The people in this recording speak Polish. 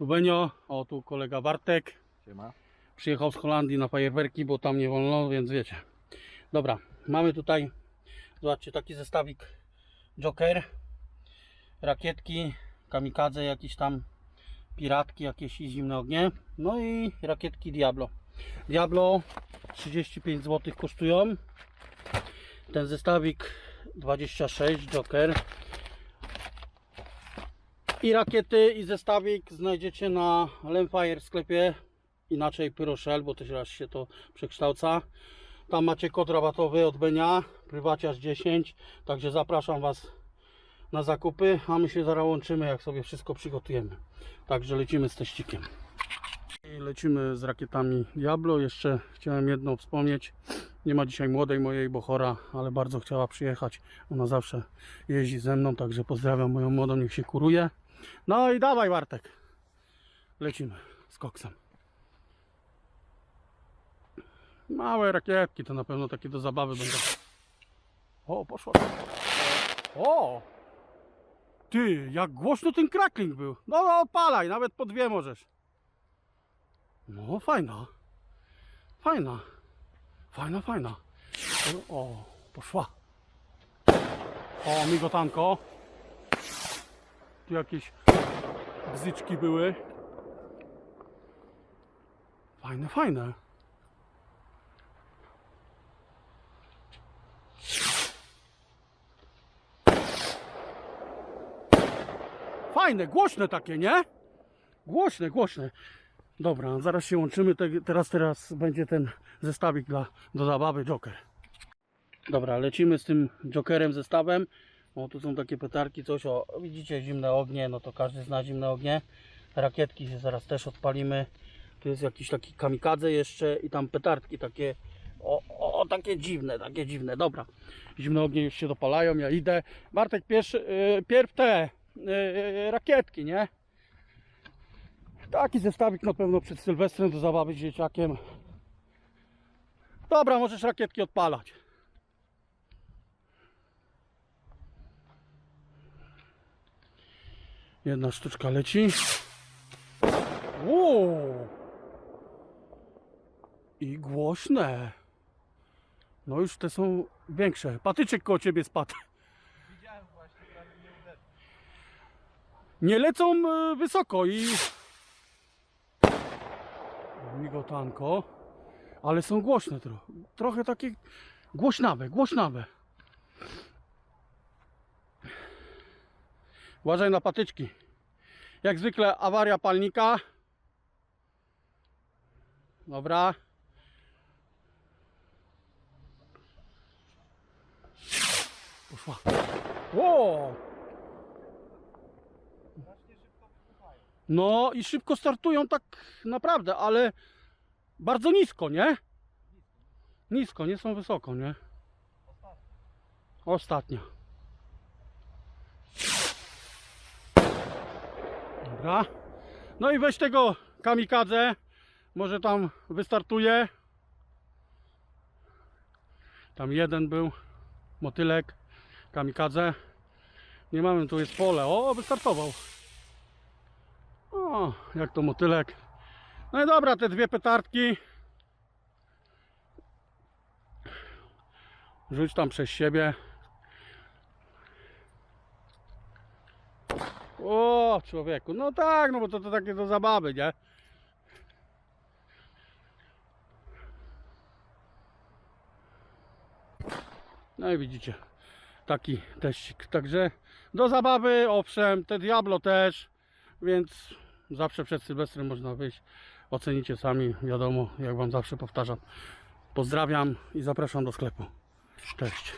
Rubenio, o tu kolega Bartek. Siema. Przyjechał z Holandii na fajerwerki, bo tam nie wolno, więc wiecie. Dobra, mamy tutaj, zobaczcie, taki zestawik Joker, rakietki, kamikadze, jakieś tam piratki, jakieś i zimne ognie, no i rakietki Diablo. Diablo 35 zł kosztują. Ten zestawik 26 Joker. I rakiety i zestawik znajdziecie na Lemfire sklepie inaczej Pyroshell, bo też się to przekształca. Tam macie kod rabatowy od Benia, prywaciarz 10, także zapraszam Was na zakupy, a my się zaraz łączymy, jak sobie wszystko przygotujemy. Także lecimy z teścikiem. I lecimy z rakietami Diablo. Jeszcze chciałem jedno wspomnieć. Nie ma dzisiaj młodej mojej, bo chora, ale bardzo chciała przyjechać. Ona zawsze jeździ ze mną, także pozdrawiam moją młodą, niech się kuruje. No i dawaj Bartek. Lecimy z koksem. Małe rakietki to na pewno takie do zabawy będą. O, poszło. O! Ty, jak głośno ten crackling był. No, no odpalaj, nawet po dwie możesz. No, fajna. Fajna. Fajna, fajna. O, poszła. O, migotanko. Tu jakieś bzyczki były. Fajne, fajne. Fajne, głośne takie, nie? Głośne, głośne. Dobra, zaraz się łączymy. Te- Teraz, teraz będzie ten zestawik dla, do zabawy Joker. Dobra, lecimy z tym Jokerem zestawem. O, tu są takie petarki, coś o, widzicie, zimne ognie, no to każdy zna zimne ognie. Rakietki się zaraz też odpalimy. Tu jest jakiś taki kamikadze jeszcze i tam petardki takie, o, o, takie dziwne, takie dziwne. Dobra, zimne ognie już się dopalają, ja idę. Bartek, pierwszy, yy, pierw te yy, rakietki, nie? Taki zestawik na pewno przed Sylwestrem do zabawy z dzieciakiem. Dobra, możesz rakietki odpalać. Jedna sztuczka leci. Uuu. I głośne. No już te są większe. Patyczek koło ciebie spadł. Widziałem właśnie, nie uderzył. Nie lecą e, wysoko i migotanko, ale są głośne trochę. Trochę takie głośnawe, głośnawe. Uważaj na patyczki. Jak zwykle awaria palnika. Dobra. Poszła. Wow! No i szybko startują tak naprawdę, ale bardzo nisko, nie? Nisko, nie są wysoko, nie? Ostatnia. Dobra. No i weź tego kamikadze. Może tam wystartuje. Tam jeden był. Motylek. Kamikadze. Nie mamy, tu jest pole. O, wystartował. O, jak to motylek. No i dobra, te dwie petardki. Rzuć tam przez siebie. O, człowieku, no tak, no bo to, to takie do zabawy, nie? No i widzicie, taki teścik. Także do zabawy, owszem, te Diablo też, więc zawsze przed Sylwestrem można wyjść. Ocenicie sami, wiadomo, jak Wam zawsze powtarzam. Pozdrawiam i zapraszam do sklepu. Cześć.